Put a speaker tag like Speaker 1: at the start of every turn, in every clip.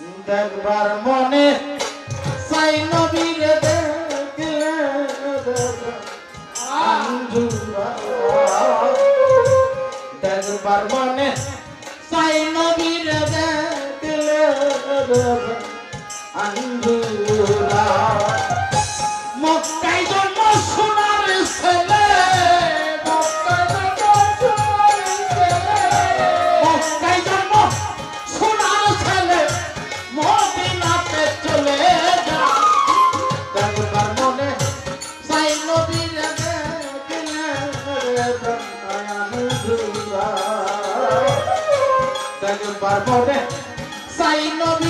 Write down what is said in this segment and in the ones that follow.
Speaker 1: দেখবার মনে সাই নবীর দেখলে দেখবার মনে সাই নবীর দেখলে আঞ্জুর Bar Bonnet Sai no mi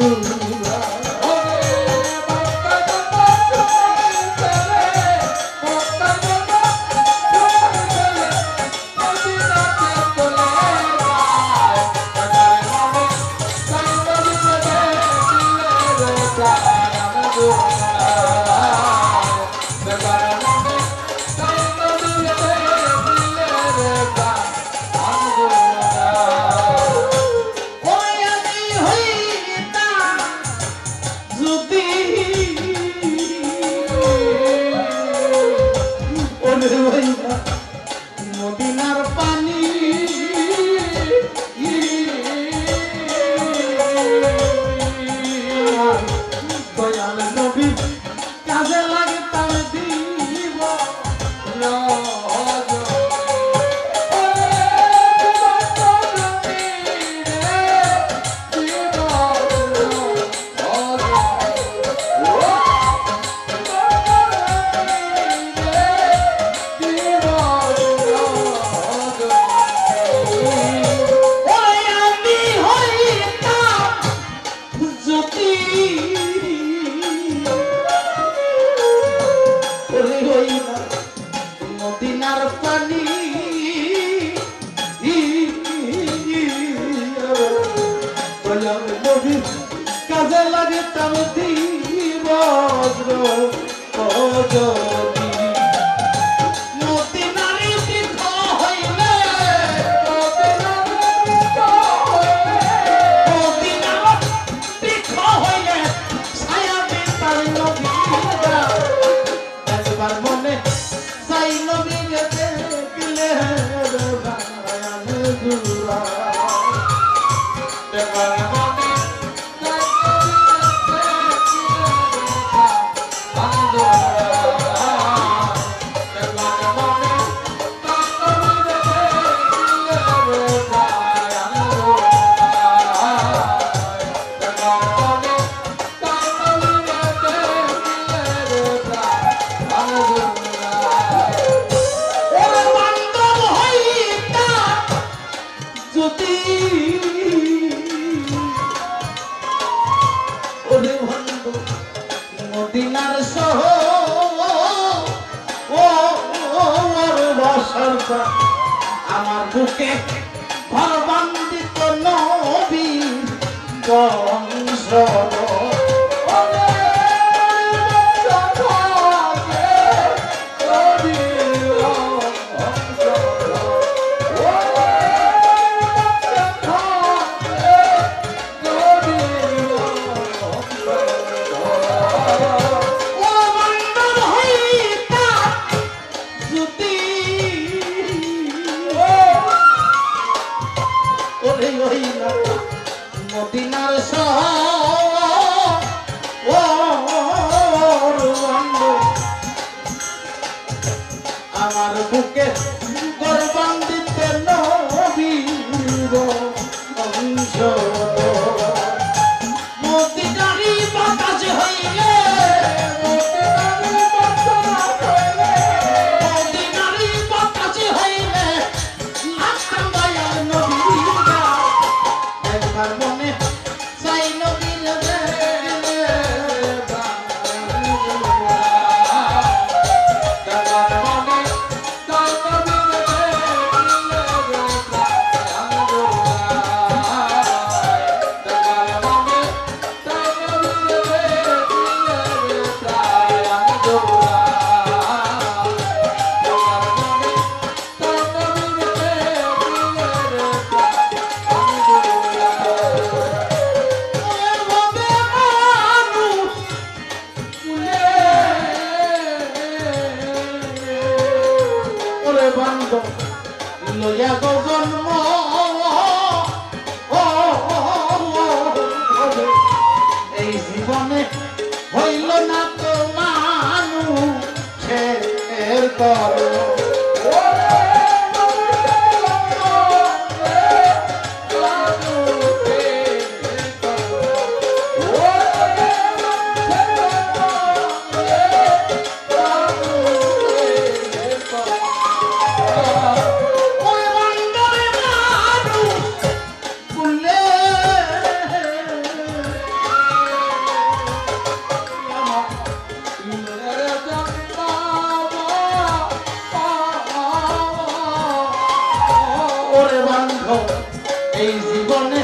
Speaker 1: I'm Hallelujah. যেতাম দিব অজর। আমার বুকে ঘর বান্দিত নবী বংশ। Paulo. এই জীবনে